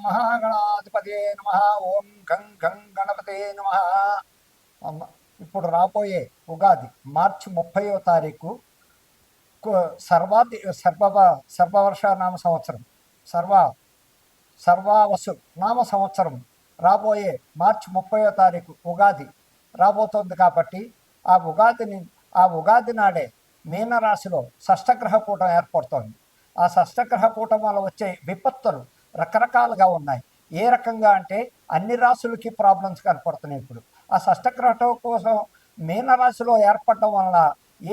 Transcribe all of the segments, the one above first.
మహాగణాధిపతే నమ. ఓం గం గం గణపతే నమ. ఇప్పుడు రాబోయే ఉగాది మార్చి ముప్పయో తారీఖు సర్వాది సర్వ సర్వవర్ష నామ సంవత్సరం సర్వ సర్వావసు నామ సంవత్సరం రాబోయే మార్చి ముప్పయో తారీఖు ఉగాది రాబోతోంది కాబట్టి ఆ ఉగాదిని ఆ ఉగాది నాడే మీనరాశిలో షష్టగ్రహ కూటం ఏర్పడుతోంది. ఆ షష్టగ్రహ కూటం వల్ల వచ్చే విపత్తులు రకరకాలుగా ఉన్నాయి. ఏ రకంగా అంటే అన్ని రాశులకి ప్రాబ్లమ్స్ కనపడుతున్నాయి ఇప్పుడు. ఆ షష్టగ్రహం కోసం మీనరాశిలో ఏర్పడడం వల్ల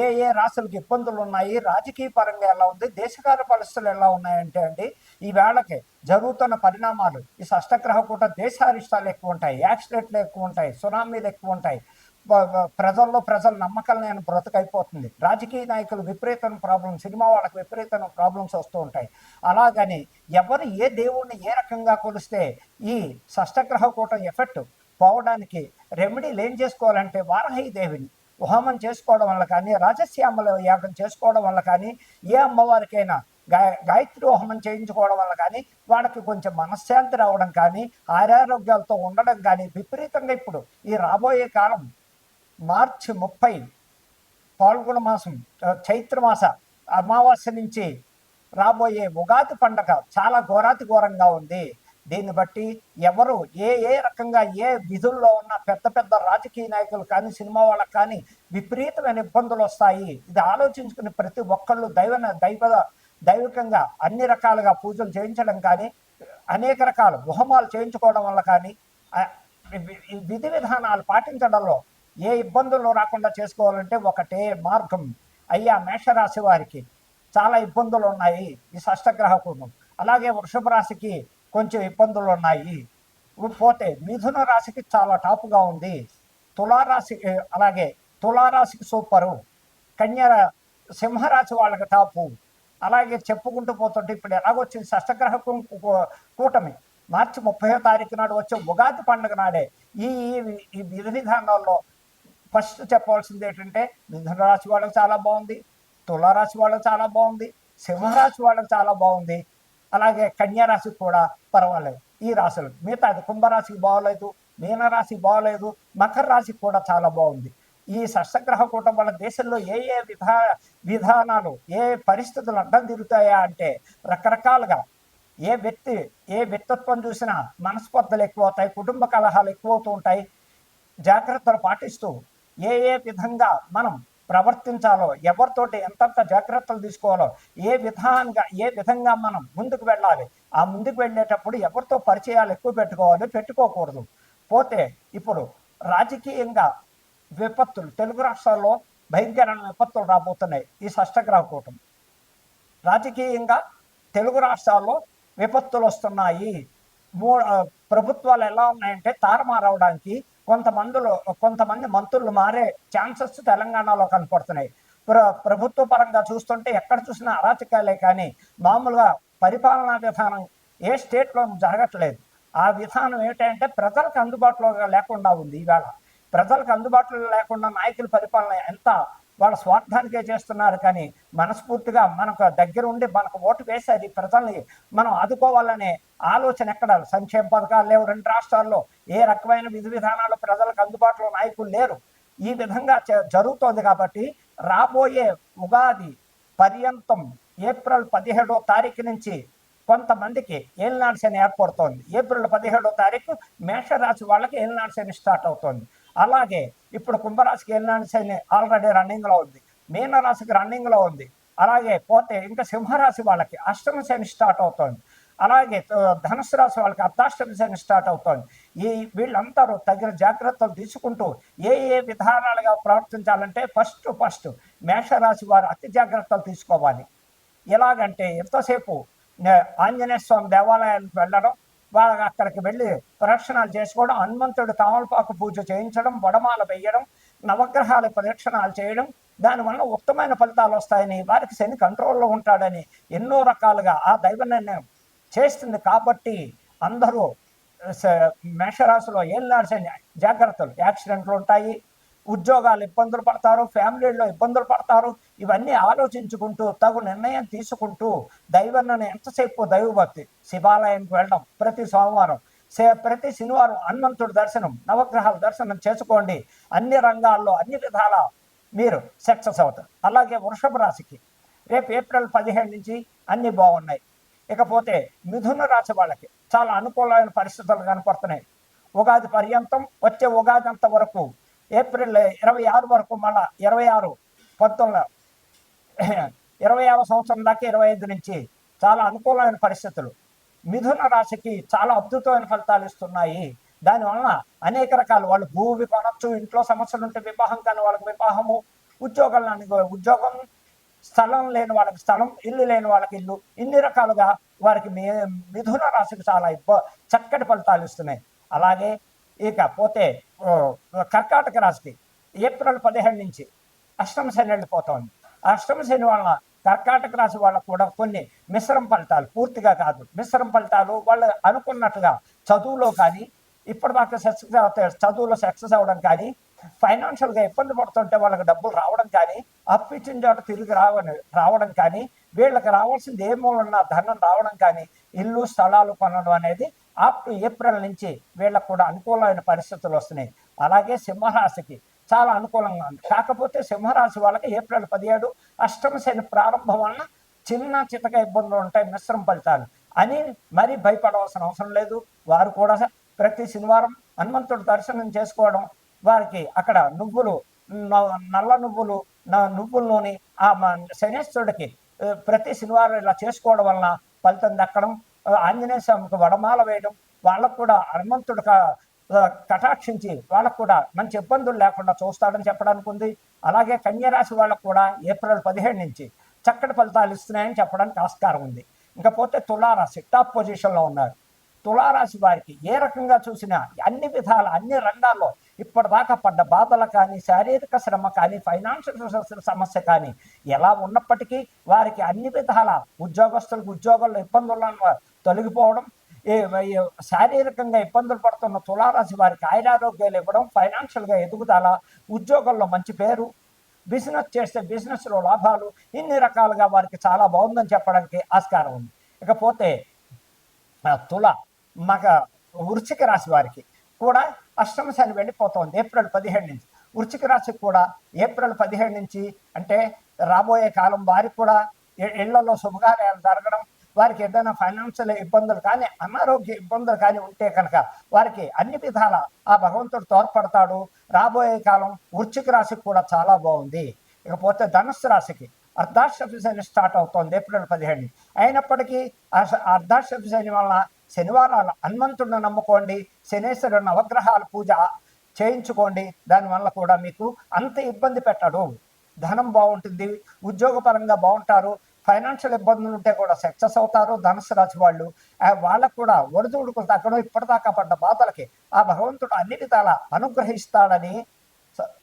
ఏ ఏ రాశులకు ఇబ్బందులు ఉన్నాయి? రాజకీయ పరంగా ఎలా ఉంది? దేశకాల పరిస్థితులు ఎలా ఉన్నాయంటే అండి ఈ వేళకి జరుగుతున్న పరిణామాలు ఈ షష్టగ్రహ కూడా దేశారిష్టాలు ఎక్కువ ఉంటాయి యాక్సిడెంట్లు ఎక్కువ ఉంటాయి సునామీలు ఎక్కువ ఉంటాయి. ప్రజల్లో ప్రజల నమ్మకాలు నేను బ్రతకైపోతుంది. రాజకీయ నాయకులు విపరీతమైన ప్రాబ్లమ్స్ సినిమా వాళ్ళకి విపరీతమైన ప్రాబ్లమ్స్ వస్తూ ఉంటాయి. అలాగని ఎవరు ఏ దేవుణ్ణి ఏ రకంగా కొలిస్తే ఈ షష్టగ్రహ కూటం ఎఫెక్ట్ పోవడానికి రెమెడీలు ఏం చేసుకోవాలంటే వారాహి దేవిని హోమం చేసుకోవడం వల్ల కానీ రాజశ్యామల యాగం చేసుకోవడం వల్ల కానీ ఏ అమ్మవారికైనా గాయ గాయత్రి హోమం చేయించుకోవడం వల్ల కానీ వాళ్ళకి కొంచెం మనశ్శాంతి రావడం కానీ ఆరోగ్యాలతో ఉండడం కానీ విపరీతంగా ఇప్పుడు ఈ రాబోయే కాలం మార్చి ముప్పై పాల్గొన మాసం చైత్రమాస చైత్ర మాస అమావాస్య నుంచి రాబోయే ఉగాది పండగ చాలా ఘోరాతి ఘోరంగా ఉంది. దీన్ని బట్టి ఎవరు ఏ ఏ రకంగా ఏ విధుల్లో ఉన్న పెద్ద పెద్ద రాజకీయ నాయకులు కానీ సినిమా వాళ్ళకి కానీ విపరీతమైన ఇబ్బందులు వస్తాయి. ఇది ఆలోచించుకుని ప్రతి ఒక్కళ్ళు దైవ దైవ దైవికంగా అన్ని రకాలుగా పూజలు చేయించడం కానీ అనేక రకాల హోమాలు చేయించుకోవడం వల్ల కానీ విధి విధానాలు పాటించడంలో ఏ ఇబ్బందులు రాకుండా చేసుకోవాలంటే ఒకటే మార్గం. అయ్యా మేషరాశి వారికి చాలా ఇబ్బందులు ఉన్నాయి ఈ షష్టగ్రహ కుటుంబం అలాగే వృషభ రాశికి కొంచెం ఇబ్బందులు ఉన్నాయి పోతే మిథున రాశికి చాలా టాపుగా ఉంది. తులారాశి అలాగే తులారాశికి సూపరు. కన్య సింహరాశి వాళ్ళకి టాపు. అలాగే చెప్పుకుంటూ పోతుంటే ఇప్పుడు ఎలాగొచ్చింది షష్టగ్రహ కూటమి. మార్చి ముప్పై తారీఖు నాడు వచ్చే ఉగాది పండుగ నాడే. ఈ ఈ- ఈ విధి విధానాల్లో ఫస్ట్ చెప్పవలసింది ఏంటంటే మిథున రాశి వాళ్ళకి చాలా బాగుంది తులారాశి వాళ్ళకి చాలా బాగుంది సింహరాశి వాళ్ళకి చాలా బాగుంది అలాగే కన్యారాశికి కూడా పర్వాలేదు. ఈ రాశులు మిగతాది కుంభరాశికి బాగోలేదు మీనరాశి బాగోలేదు మకర రాశికి కూడా చాలా బాగుంది. ఈ షష్టగ్రహ కూటం వల్ల దేశంలో ఏ ఏ విధా విధానాలు ఏ పరిస్థితులు అడ్డం తిరుగుతాయా అంటే రకరకాలుగా ఏ వ్యక్తి ఏ వ్యక్తిత్వం చూసినా మనస్పర్ధలు ఎక్కువ అవుతాయి కుటుంబ కలహాలు ఎక్కువ అవుతూ ఉంటాయి జాగ్రత్తలు పాటిస్తూ ఏ ఏ విధంగా మనం ప్రవర్తించాలో ఎవరితోటి ఎంతంత జాగ్రత్తలు తీసుకోవాలో ఏ విధానంగా ఏ విధంగా మనం ముందుకు వెళ్ళాలి ఆ ముందుకు వెళ్ళేటప్పుడు ఎవరితో పరిచయాలు ఎక్కువ పెట్టుకోవాలి పెట్టుకోకూడదు. పోతే ఇప్పుడు రాజకీయంగా విపత్తులు తెలుగు రాష్ట్రాల్లో భయంకరమైన విపత్తులు రాబోతున్నాయి ఈ షష్టగ్రహ కూటమి. రాజకీయంగా తెలుగు రాష్ట్రాల్లో విపత్తులు వస్తున్నాయి. మూ ప్రభుత్వాలు ఎలా ఉన్నాయంటే తారుమారవడానికి కొంతమందిలో కొంతమంది మంత్రులు మారే ఛాన్సెస్ తెలంగాణలో కనపడుతున్నాయి. ప్ర ప్రభుత్వ పరంగా చూస్తుంటే ఎక్కడ చూసినా అరాచకాలే కానీ మామూలుగా పరిపాలనా విధానం ఏ స్టేట్లో జరగట్లేదు. ఆ విధానం ఏమిటంటే ప్రజలకు అందుబాటులో లేకుండా ఉంది ఈవేళ ప్రజలకు అందుబాటులో లేకుండా నాయకుల పరిపాలన ఎంత వాళ్ళ స్వార్థానికే చేస్తున్నారు. కానీ మనస్ఫూర్తిగా మనకు దగ్గర ఉండి మనకు ఓటు వేసి అది ప్రజల్ని మనం ఆదుకోవాలనే ఆలోచన ఎక్కడ? సంక్షేమ పథకాలు లేవు. రెండు రాష్ట్రాల్లో ఏ రకమైన విధి విధానాలు ప్రజలకు అందుబాటులో నాయకులు లేరు. ఈ విధంగా జరుగుతోంది కాబట్టి రాబోయే ఉగాది పర్యంతం ఏప్రిల్ పదిహేడో తారీఖు నుంచి కొంతమందికి ఏలినాడు శని ఏర్పడుతోంది. ఏప్రిల్ పదిహేడో తారీఖు మేషరాశి వాళ్ళకి ఏలినాడు శని స్టార్ట్ అవుతోంది. అలాగే ఇప్పుడు కుంభరాశికి వెళ్ళినా శని ఆల్రెడీ రన్నింగ్లో ఉంది. మీనరాశికి రన్నింగ్లో ఉంది. అలాగే పోతే ఇంకా సింహరాశి వాళ్ళకి అష్టమ శని స్టార్ట్ అవుతోంది. అలాగే ధనుసు రాశి వాళ్ళకి అర్ధాష్టమి శని స్టార్ట్ అవుతోంది. ఈ వీళ్ళందరూ తగిన జాగ్రత్తలు తీసుకుంటూ ఏ ఏ విధానాలుగా ప్రవర్తించాలంటే ఫస్ట్ ఫస్ట్ మేషరాశి వారు అతి జాగ్రత్తలు తీసుకోవాలి. ఎలాగంటే ఎంతసేపు ఆంజనేయ స్వామి దేవాలయానికి వెళ్ళడం వాళ్ళ అక్కడికి వెళ్ళి ప్రదక్షిణాలు చేసుకోవడం హనుమంతుడు తామలపాకు పూజ చేయించడం వడమాల వేయడం నవగ్రహాల ప్రదక్షిణాలు చేయడం దానివల్ల ఉత్తమైన ఫలితాలు వస్తాయని వారికి శని కంట్రోల్లో ఉంటాడని ఎన్నో రకాలుగా ఆ దైవ నిర్ణయం చేస్తుంది. కాబట్టి అందరూ స- మేషరాశిలో ఏళ్ళనాడు శని జాగ్రత్తలు యాక్సిడెంట్లు ఉంటాయి. ఉద్యోగాలు ఇబ్బందులు పడతారు ఫ్యామిలీలో ఇబ్బందులు పడతారు ఇవన్నీ ఆలోచించుకుంటూ తగు నిర్ణయం తీసుకుంటూ దైవాన్ని ఎంతసేపు దైవభక్తి శివాలయానికి వెళ్ళడం ప్రతి సోమవారం. సే- ప్రతి శనివారం హనుమంతుడి దర్శనం నవగ్రహాల దర్శనం చేసుకోండి. అన్ని రంగాల్లో అన్ని విధాల మీరు సక్సెస్ అవుతారు. అలాగే వృషభ రాశికి రేపు ఏప్రిల్ పదిహేడు నుంచి అన్ని బాగున్నాయి. ఇకపోతే మిథున రాశి వాళ్ళకి చాలా అనుకూలమైన పరిస్థితులు కనపడుతున్నాయి. ఉగాది పర్యంతం వచ్చే ఉగాది అంత వరకు ఏప్రిల్ ఇరవై ఆరు వరకు మళ్ళా ఇరవై ఆరు పంతొమ్మిది ఇరవై ఆరు సంవత్సరం దాకా ఇరవై ఐదు నుంచి చాలా అనుకూలమైన పరిస్థితులు. మిథున రాశికి చాలా అద్భుతమైన ఫలితాలు ఇస్తున్నాయి. దానివలన అనేక రకాల వాళ్ళు భూమి కొనొచ్చు ఇంట్లో సమస్యలు ఉంటే వివాహం కానీ వాళ్ళకి వివాహము ఉద్యోగాలు ఉద్యోగం స్థలం లేని వాళ్ళకి స్థలం ఇల్లు లేని వాళ్ళకి ఇల్లు ఇన్ని రకాలుగా వారికి మి మిథున రాశికి చాలా ఇబ్బ చక్కటి ఫలితాలు ఇస్తున్నాయి. అలాగే ఇకపోతే కర్కాటక రాశికి ఏప్రిల్ పదిహేడు నుంచి అష్టమ శని వెళ్ళిపోతోంది. అష్టమ శని వలన కర్కాటక రాశి వాళ్ళకు కూడా కొన్ని మిశ్రమ ఫలితాలు పూర్తిగా కాదు మిశ్రమ ఫలితాలు వాళ్ళు అనుకున్నట్టుగా చదువులో కానీ ఇప్పటిదాకా సక్సెస్ అవుతాయి చదువులో సక్సెస్ అవ్వడం కానీ ఫైనాన్షియల్గా ఇబ్బంది పడుతుంటే వాళ్ళకి డబ్బులు రావడం కానీ అప్పు ఇచ్చిన చోట తిరిగి రావని రావడం కానీ వీళ్ళకి రావాల్సింది ఏ మూలన్నా ధనం రావడం కానీ ఇల్లు స్థలాలు కొనడం అనేది అప్ టు ఏప్రిల్ నుంచి వీళ్ళకు కూడా అనుకూలమైన పరిస్థితులు వస్తున్నాయి. అలాగే సింహరాశికి చాలా అనుకూలంగా ఉంది. కాకపోతే సింహరాశి వాళ్ళకి ఏప్రిల్ పదిహేడు అష్టమ శని ప్రారంభం వలన చిన్న చితక ఇబ్బందులు ఉంటాయి మిశ్రమ ఫలితాలు. అని మరీ భయపడవలసిన అవసరం లేదు. వారు కూడా ప్రతి శనివారం హనుమంతుడు దర్శనం చేసుకోవడం వారికి అక్కడ నువ్వులు నల్ల నువ్వులు నా నువ్వుల్లోని ఆ శనేశ్వరుడికి ప్రతి శనివారం ఇలా చేసుకోవడం వలన ఫలితం దక్కడం ఆంజనేయ స్వామికి వడమాల వేయడం వాళ్ళకు కూడా హనుమంతుడు కటాక్షించి వాళ్ళకు కూడా మంచి ఇబ్బందులు లేకుండా చూస్తాడని చెప్పడానికి ఉంది. అలాగే కన్యరాశి వాళ్ళకు కూడా ఏప్రిల్ పదిహేడు నుంచి చక్కటి ఫలితాలు ఇస్తున్నాయని చెప్పడానికి ఆస్కారం ఉంది. ఇంకా పోతే తులారాశి టాప్ పొజిషన్లో ఉన్నారు. తులారాశి వారికి ఏ రకంగా చూసినా అన్ని విధాల అన్ని రంగాల్లో ఇప్పటిదాకా పడ్డ బాధలు కానీ శారీరక శ్రమ కానీ ఫైనాన్షియల్ సమస్య కానీ ఎలా ఉన్నప్పటికీ వారికి అన్ని విధాల ఉద్యోగస్తులకు ఉద్యోగాల్లో ఇబ్బందులను తొలగిపోవడం ఈ శారీరకంగా ఇబ్బందులు పడుతున్న తులారాశి వారికి ఆయురారోగ్యాలు ఇవ్వడం ఫైనాన్షియల్గా ఎదుగుదల ఉద్యోగంలో మంచి పేరు బిజినెస్ చేస్తే బిజినెస్లో లాభాలు ఇన్ని రకాలుగా వారికి చాలా బాగుందని చెప్పడానికి ఆస్కారం ఉంది. ఇకపోతే తుల మగ వృశ్చిక రాశి వారికి కూడా అష్టమ శని వెళ్ళిపోతుంది ఏప్రిల్ పదిహేడు నుంచి. వృశ్చిక రాశికి కూడా ఏప్రిల్ పదిహేడు నుంచి అంటే రాబోయే కాలం వారికి కూడా ఇళ్ళలో శుభకార్యాలు జరగడం వారికి ఏదైనా ఫైనాన్షియల్ ఇబ్బందులు కానీ అనారోగ్య ఇబ్బందులు కానీ ఉంటే కనుక వారికి అన్ని విధాల ఆ భగవంతుడు తోడ్పడతాడు. రాబోయే కాలం వృశ్చిక రాశికి కూడా చాలా బాగుంది. ఇకపోతే ధనుస్సు రాశికి అర్ధాష్టమి శని స్టార్ట్ అవుతోంది ఏప్రిల్ పదిహేడు. అయినప్పటికీ ఆ అర్ధాష్టమి శని వలన శనివారాలు హనుమంతుడిని నమ్ముకోండి శనేశ్వరుడు నవగ్రహాల పూజ చేయించుకోండి దానివల్ల కూడా మీకు అంత ఇబ్బంది పెట్టడు. ధనం బాగుంటుంది ఉద్యోగపరంగా బాగుంటారు ఫైనాన్షియల్ ఇబ్బందులు ఉంటే కూడా సక్సెస్ అవుతారు. ధనుసు రాశి వాళ్ళు వాళ్ళకు కూడా ఒడిదుడుకు తగ్గడం ఇప్పటిదాకా పడ్డ బాధలకి ఆ భగవంతుడు అన్ని విధాల అనుగ్రహిస్తాడని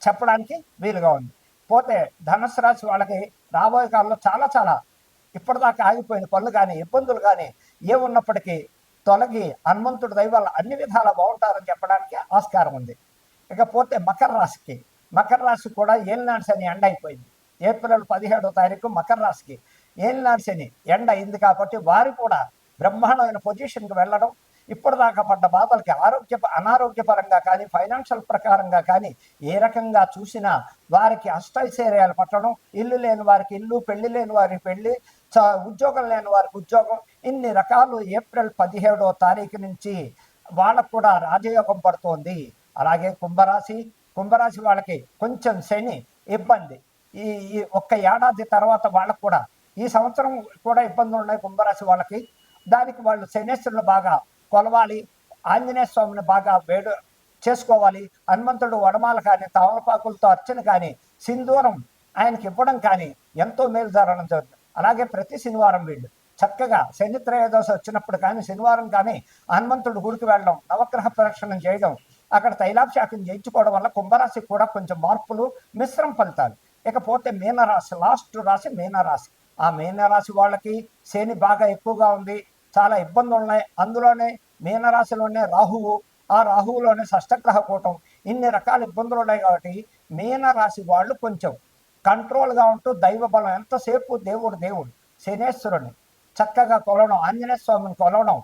చెప్పడానికి వీలుగా ఉంది. పోతే ధనుసు రాశి వాళ్ళకి రాబోయే కాలంలో చాలా చాలా ఇప్పటిదాకా ఆగిపోయిన పనులు కానీ ఇబ్బందులు కానీ ఏమున్నప్పటికీ తొలగి హనుమంతుడి దైవాలు అన్ని విధాలా బాగుంటారని చెప్పడానికి ఆస్కారం ఉంది. ఇకపోతే మకర రాశికి మకర రాశి కూడా ఏలినాడు అని ఎండ అయిపోయింది. ఏప్రిల్ పదిహేడో తారీఖు మకర రాశికి. ఏలినాడు శని? ఎండ అయింది కాబట్టి వారు కూడా బ్రహ్మాండమైన పొజిషన్కి వెళ్ళడం ఇప్పటిదాకా పడ్డ బాధలకి ఆరోగ్య అనారోగ్యపరంగా కానీ ఫైనాన్షియల్ ప్రకారంగా కానీ ఏ రకంగా చూసినా వారికి అష్టైశ్వర్యాలు పట్టడం ఇల్లు లేని వారికి ఇల్లు పెళ్ళి లేని వారికి పెళ్ళి చ- ఉద్యోగం లేని వారికి ఉద్యోగం ఇన్ని రకాలు ఏప్రిల్ పదిహేడో తారీఖు నుంచి వాళ్ళకు కూడా రాజయోగం పడుతోంది. అలాగే కుంభరాశి కుంభరాశి వాళ్ళకి కొంచెం శని ఇబ్బంది. ఈ ఈ ఒక్క ఏడాది తర్వాత వాళ్ళకు కూడా ఈ సంవత్సరం కూడా ఇబ్బందులు ఉన్నాయి కుంభరాశి వాళ్ళకి. దానికి వాళ్ళు శనేశ్వరులు బాగా కొలవాలి ఆంజనేయ స్వామిని బాగా వేడు చేసుకోవాలి హనుమంతుడు వడమాల కానీ తమలపాకులతో అర్చన కానీ సింధూరం ఆయనకి ఇవ్వడం కానీ ఎంతో మేలు జరగడం జరుగుతుంది. అలాగే ప్రతి శనివారం వీళ్ళు చక్కగా శని త్రయోదశి వచ్చినప్పుడు కానీ శనివారం కానీ హనుమంతుడు గుడికి వెళ్ళడం నవగ్రహ ప్రదక్షిణం చేయడం అక్కడ తైలాభిషేకం చేయించుకోవడం వల్ల కుంభరాశికి కూడా కొంచెం మార్పులు మిశ్రమ ఫలితాలు. ఇకపోతే మీనరాశి లాస్ట్ రాశి మీనరాశి. ఆ మీనరాశి వాళ్ళకి శని బాగా ఎక్కువగా ఉంది. చాలా ఇబ్బందులు ఉన్నాయి. అందులోనే మీనరాశిలోనే రాహువు. ఆ రాహువులోనే షష్టగ్రహ కూటం. ఇన్ని రకాల ఇబ్బందులు ఉన్నాయి కాబట్టి మీనరాశి వాళ్ళు కొంచెం కంట్రోల్గా ఉంటూ దైవ బలం ఎంతసేపు దేవుడు దేవుడు శనేశ్వరుని చక్కగా కొలవడం ఆంజనేయ స్వామిని కొలవడం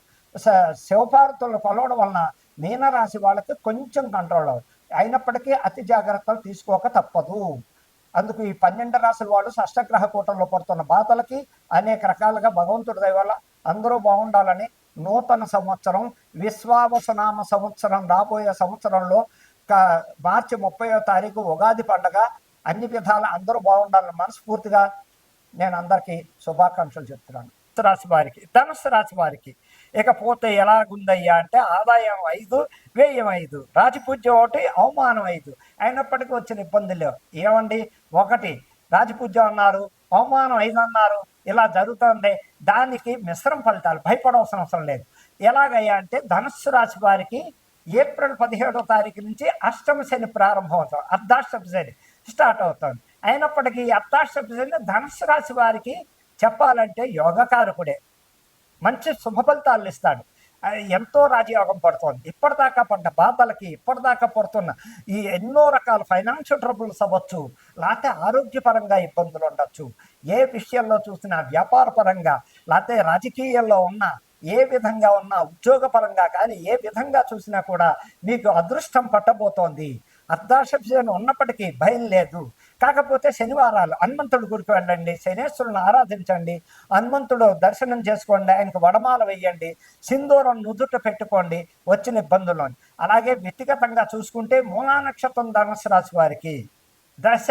శివపార్వతులను కొలవడం వలన మీనరాశి వాళ్ళకి కొంచెం కంట్రోల్ అవ్వదు. అయినప్పటికీ అతి జాగ్రత్తలు తీసుకోక తప్పదు. అందుకు ఈ పన్నెండు రాసుల వాళ్ళు షష్టగ్రహ కూటంలో పడుతున్న బాధలకి అనేక రకాలుగా భగవంతుడి దయవల్ల అందరూ బాగుండాలని నూతన సంవత్సరం విశ్వావసనామ సంవత్సరం రాబోయే సంవత్సరంలో మార్చి ముప్పయో తారీఖు ఉగాది పండగ అన్ని విధాల అందరూ బాగుండాలని మనస్ఫూర్తిగా నేను అందరికీ శుభాకాంక్షలు చెప్తున్నాను. రాశి వారికి ధనుసు రాశి వారికి ఇకపోతే ఎలాగుందయ్యా అంటే ఆదాయం ఐదు వ్యయం ఐదు రాజపూజ్యం ఒకటి అవమానం ఐదు. అయినప్పటికీ వచ్చిన ఇబ్బందులు ఏమండి? ఒకటి రాజపూజ్యం అన్నారు అవమానం ఐదు అన్నారు ఇలా జరుగుతుంది దానికి మిశ్రమ ఫలితాలు భయపడవలసిన అవసరం లేదు. ఎలాగయ్యా అంటే ధనుస్సు రాశి వారికి ఏప్రిల్ పదిహేడో తారీఖు నుంచి అష్టమ శని ప్రారంభం అవుతుంది అర్ధాష్టమ శని స్టార్ట్ అవుతుంది. అయినప్పటికీ అర్ధాష్టమ శని ధనుస్సు రాశి వారికి చెప్పాలంటే యోగకారకుడే. మంచి శుభ ఫలితాలు ఇస్తాడు ఎంతో రాజయోగం పడుతోంది. ఇప్పటిదాకా పడ్డ బాధలకి ఇప్పటిదాకా పడుతున్న ఈ ఎన్నో రకాల ఫైనాన్షియల్ ట్రబుల్స్ అవ్వచ్చు లేకపోతే ఆరోగ్యపరంగా ఇబ్బందులు ఉండొచ్చు. ఏ విషయంలో చూసినా వ్యాపార పరంగా లేకపోతే రాజకీయాల్లో ఉన్న ఏ విధంగా ఉన్నా ఉద్యోగపరంగా కానీ ఏ విధంగా చూసినా కూడా మీకు అదృష్టం పట్టబోతోంది. అర్ధాశని ఉన్నప్పటికీ భయం లేదు. కాకపోతే శనివారాలు హనుమంతుడి గుడికి వెళ్ళండి శనేశ్వరుని ఆరాధించండి హనుమంతుడు దర్శనం చేసుకోండి ఆయనకు వడమాల వేయండి సింధూరం నుదుట పెట్టుకోండి వచ్చిన ఇబ్బందులు అలాగే వ్యక్తిగతంగా చూసుకుంటే మూలా నక్షత్రం ధనుసు రాశి వారికి దశ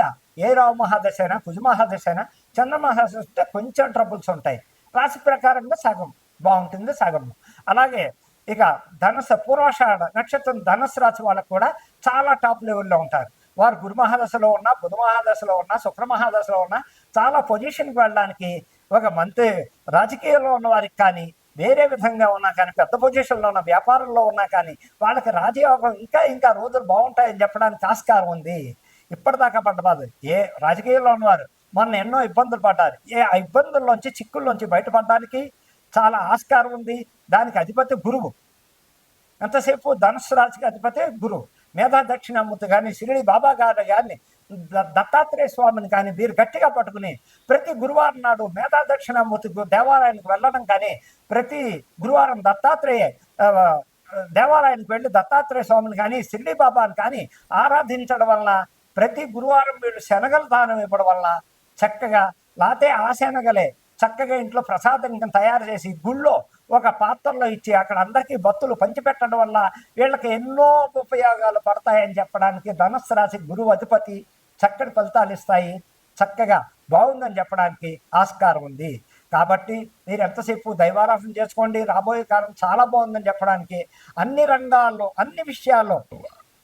ఏ రావు మహాదశ అయినా కుజమహాదశ అయినా చంద్రమహాదశ వస్తే కొంచెం ట్రబుల్స్ ఉంటాయి. రాశి ప్రకారంగా సగం బాగుంటుంది సగం అలాగే ఇక ధనుసు పూర్వాషాఢ నక్షత్రం ధనుసు రాశి వాళ్ళకు కూడా చాలా టాప్ లెవెల్లో ఉంటారు. వారు గురు మహాదశలో ఉన్నా బుధ మహాదశలో ఉన్నా శుక్ర మహాదశలో ఉన్నా చాలా పొజిషన్కి వెళ్ళడానికి ఒక మంత్రి రాజకీయాల్లో ఉన్న వారికి కానీ వేరే విధంగా ఉన్నా కానీ పెద్ద పొజిషన్లో ఉన్న వ్యాపారంలో ఉన్నా కానీ వాళ్ళకి రాజయోగం ఇంకా ఇంకా రోజులు బాగుంటాయని చెప్పడానికి ఆస్కారం ఉంది. ఇప్పటిదాకా పడ్డ బాధ ఏ రాజకీయాల్లో ఉన్నవారు మొన్న ఎన్నో ఇబ్బందులు పడ్డారు. ఏ ఆ ఇబ్బందుల్లోంచి చిక్కుల్లోంచి బయటపడడానికి చాలా ఆస్కారం ఉంది. దానికి అధిపతి గురువు. ఎంతసేపు ధనుసు రాశికి అధిపతి గురువు. మేధా దక్షిణామూర్తి కానీ షిరిడి బాబా గారు కానీ దత్తాత్రేయ స్వామిని కానీ వీరు గట్టిగా పట్టుకుని ప్రతి గురువారం నాడు మేధా దక్షిణామూర్తి దేవాలయానికి వెళ్ళడం కానీ ప్రతి గురువారం దత్తాత్రేయ దేవాలయానికి వెళ్ళి దత్తాత్రేయ స్వామిని కానీ షిరిడి బాబాని కానీ ఆరాధించడం వలన ప్రతి గురువారం వీళ్ళు శనగలు దానం ఇవ్వడం వలన చక్కగా లాతే ఆ శనగలే చక్కగా ఇంట్లో ప్రసాదం తయారు చేసి గుళ్ళో ఒక పాత్రలో ఇచ్చి అక్కడ అందరికీ భక్తులు పంచిపెట్టడం వల్ల వీళ్ళకి ఎన్నో ఉపయోగాలు పడతాయని చెప్పడానికి ధనస్సు రాశి గురువు అధిపతి చక్కటి ఫలితాలు ఇస్తాయి. చక్కగా బాగుందని చెప్పడానికి ఆస్కారం ఉంది. కాబట్టి మీరు ఎంతసేపు దైవారాధన చేసుకోండి. రాబోయే కాలం చాలా బాగుందని చెప్పడానికి అన్ని రంగాల్లో అన్ని విషయాల్లో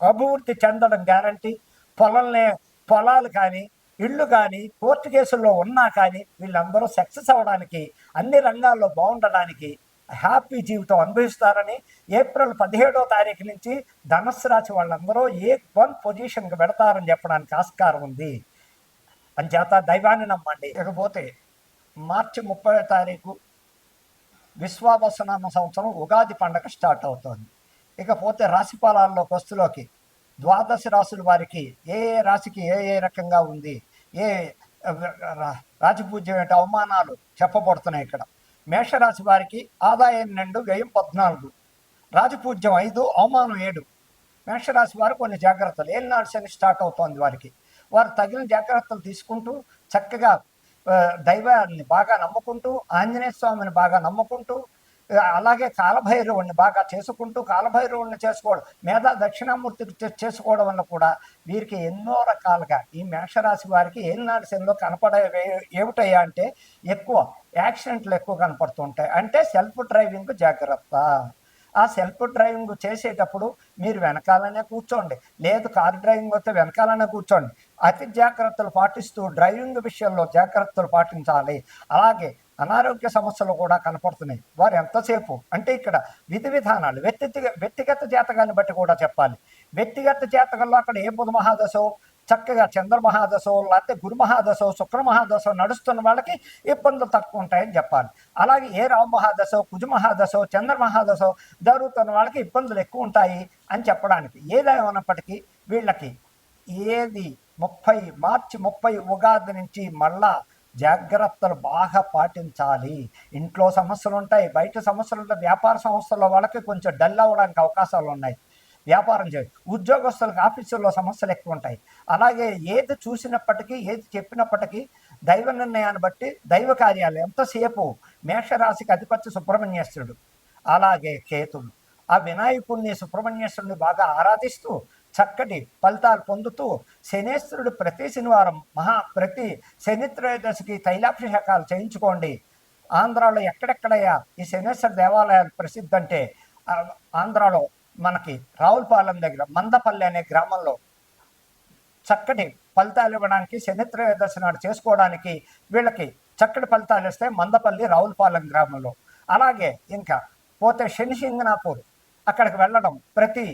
అభివృద్ధి చెందడం గ్యారంటీ పొలంలే పొలాలు కానీ ఇళ్ళు కానీ కోర్టు కేసుల్లో ఉన్నా కానీ వీళ్ళందరూ సక్సెస్ అవ్వడానికి అన్ని రంగాల్లో బాగుండడానికి హ్యాపీ జీవితం అనుభవిస్తారని ఏప్రిల్ పదిహేడో తారీఖు నుంచి ధనస్సు రాశి వాళ్ళందరూ ఏ వన్ పొజిషన్కి పెడతారని చెప్పడానికి ఆస్కారం ఉంది. అంచేత దైవాన్ని నమ్మండి. ఇకపోతే మార్చి ముప్పై తారీఖు విశ్వావసనామ సంవత్సరం ఉగాది పండగ స్టార్ట్ అవుతోంది. ఇకపోతే రాశి ఫలాల్లోకి వస్తులోకి ద్వాదశ రాశుల వారికి ఏ ఏ రాశికి ఏ ఏ రకంగా ఉంది? ఏ రా- రాజపూజ్యం ఏంటి అవమానాలు చెప్పబడుతున్నాయి ఇక్కడ. మేషరాశి వారికి ఆదాయం రెండు వ్యయం పద్నాలుగు. రాజపూజ్యం ఐదు అవమానం ఏడు. మేషరాశి వారు కొన్ని జాగ్రత్తలు. ఏలినాడు శని స్టార్ట్ అవుతోంది వారికి. వారు తగిన జాగ్రత్తలు తీసుకుంటూ చక్కగా దైవాన్ని బాగా నమ్ముకుంటూ ఆంజనేయ స్వామిని బాగా నమ్ముకుంటూ అలాగే కాలభైరవుణ్ణి బాగా చేసుకుంటూ కాలభైరవుణ్ణి చేసుకోవడం మేధా దక్షిణామూర్తికి చేసుకోవడం వల్ల కూడా వీరికి ఎన్నో రకాలుగా ఈ మేషరాశి వారికి ఏలినాడు శనిలో కనపడే ఏమిటయ్యా అంటే ఎక్కువ యాక్సిడెంట్లు ఎక్కువ కనపడుతుంటాయి. అంటే సెల్ఫ్ డ్రైవింగ్ జాగ్రత్త. ఆ సెల్ఫ్ డ్రైవింగ్ చేసేటప్పుడు మీరు వెనకాలనే కూర్చోండి. లేదు కారు డ్రైవింగ్ వస్తే వెనకాలనే కూర్చోండి. అతి జాగ్రత్తలు పాటిస్తూ డ్రైవింగ్ విషయంలో జాగ్రత్తలు పాటించాలి. అలాగే అనారోగ్య సమస్యలు కూడా కనపడుతున్నాయి. వారు ఎంతసేపు? అంటే ఇక్కడ విధి విధానాలు వ్యక్తి వ్యక్తిగత జాతకాన్ని బట్టి కూడా చెప్పాలి. వ్యక్తిగత జాతకంలో అక్కడ ఏ బుధ మహాదశో చక్కగా చంద్ర మహాదశో లేకపోతే గురు మహాదశో శుక్ర మహాదశో నడుస్తున్న వాళ్ళకి ఇబ్బందులు తక్కువ ఉంటాయని చెప్పాలి. అలాగే ఏ రావు మహాదశో కుజ మహాదశో చంద్ర మహాదశో జరుగుతున్న వాళ్ళకి ఇబ్బందులు ఎక్కువ ఉంటాయి అని చెప్పడానికి ఏదేమైనప్పటికీ వీళ్ళకి ఏది ముప్పై మార్చి ముప్పై ఉగాది నుంచి మళ్ళా జాగ్రత్తలు బాగా పాటించాలి. ఇంట్లో సమస్యలు ఉంటాయి బయట సమస్యలు ఉంటాయి వ్యాపార సంస్థల్లో వాళ్ళకి కొంచెం డల్ అవ్వడానికి అవకాశాలు ఉన్నాయి. వ్యాపారం చేయ. ఉద్యోగస్తులకు ఆఫీసుల్లో సమస్యలు ఎక్కువ ఉంటాయి అలాగే ఏది చూసినప్పటికీ ఏది చెప్పినప్పటికీ దైవ నిర్ణయాన్ని బట్టి దైవ కార్యాలు. ఎంతసేపు మేషరాశికి అధిపతి సుబ్రహ్మణ్యేశ్వరుడు? అలాగే కేతుడు. ఆ వినాయకుడిని సుబ్రహ్మణ్యేశ్వరుని బాగా ఆరాధిస్తూ చక్కటి ఫలితాలు పొందుతూ శనేశ్వరుడు ప్రతి శనివారం మహా ప్రతి శనిత్రయోదశికి తైలాభిషేకాలు చేయించుకోండి. ఆంధ్రాలో ఎక్కడెక్కడయ్యా ఈ శనేశ్వర దేవాలయాలు ప్రసిద్ధి అంటే ఆంధ్రాలో మనకి రావులపాలెం దగ్గర మందపల్లి అనే గ్రామంలో చక్కటి ఫలితాలు ఇవ్వడానికి శనిత్రయోదశి నాడు చేసుకోవడానికి వీళ్ళకి చక్కటి ఫలితాలు ఇస్తే మందపల్లి రావులపాలెం గ్రామంలో. అలాగే ఇంకా పోతే శని సింగనాపూర్ అక్కడికి వెళ్ళడం ప్రతి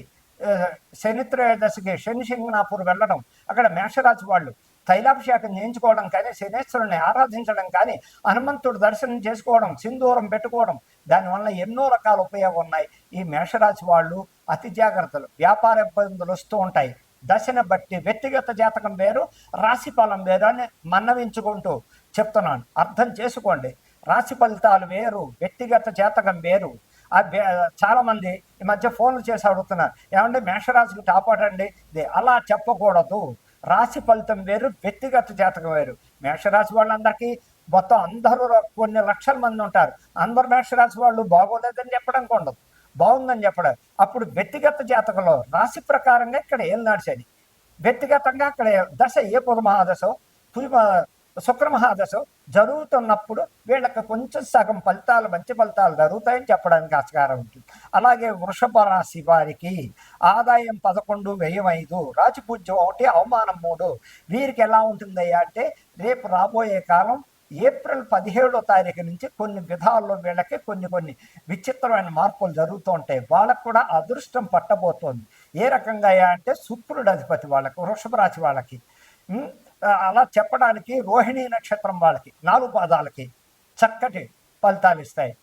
శనిత్రయోదశికి శని సింగనాపూర్ వెళ్ళడం అక్కడ మేషరాజు వాళ్ళు తైలాభిషేకం చేయించుకోవడం కానీ శనేశ్వరుని ఆరాధించడం కానీ హనుమంతుడు దర్శనం చేసుకోవడం సింధూరం పెట్టుకోవడం దానివల్ల ఎన్నో రకాల ఉపయోగం ఉన్నాయి. ఈ మేషరాశి వాళ్ళు అతి జాగ్రత్తలు. వ్యాపార ఇబ్బందులు వస్తూ ఉంటాయి. దశను బట్టి వ్యక్తిగత జాతకం వేరు రాశి ఫలం వేరు అని మన్నవించుకుంటూ చెప్తున్నాను. అర్థం చేసుకోండి. రాశి ఫలితాలు వేరు వ్యక్తిగత జాతకం వేరు. చాలా మంది ఈ మధ్య ఫోన్లు చేసి అడుగుతున్నారు. ఏమంటే మేషరాశికి టాపటండి ఇది అలా చెప్పకూడదు. రాశి ఫలితం వేరు వ్యక్తిగత జాతకం వేరు. మేషరాశి వాళ్ళందరికీ మొత్తం అందరూ కొన్ని లక్షల మంది ఉంటారు. అందరు మేషరాశి వాళ్ళు బాగోలేదని చెప్పడానికి ఉండదు బాగుందని చెప్పడం. అప్పుడు వ్యక్తిగత జాతకంలో రాశి ప్రకారంగా ఇక్కడ ఏం నడిచేది వ్యక్తిగతంగా అక్కడ దశ ఏ పురు మహాదశ పురి శుక్రమహాదశ జరుగుతున్నప్పుడు వీళ్ళకి కొంచెం సగం ఫలితాలు మంచి ఫలితాలు జరుగుతాయని చెప్పడానికి ఆస్కారం ఉంటుంది. అలాగే వృషభ రాశి వారికి ఆదాయం పదకొండు వ్యయం ఐదు రాజపూజ్యం ఒకటి అవమానం మూడు. వీరికి ఎలా ఉంటుందయ్యా అంటే రేపు రాబోయే కాలం ఏప్రిల్ పదిహేడో తారీఖు నుంచి కొన్ని విధాల్లో వీళ్ళకి కొన్ని కొన్ని విచిత్రమైన మార్పులు జరుగుతూ ఉంటాయి. వాళ్ళకు కూడా అదృష్టం పట్టబోతోంది. ఏ రకంగా అయ్యా అంటే శుక్రుడు అధిపతి వాళ్ళకి వృషభ రాశి వాళ్ళకి. అలా చెప్పడానికి రోహిణీ నక్షత్రం వాళ్ళకి నాలుగు పాదాలకి చక్కటి ఫలితాలు ఇస్తాయి.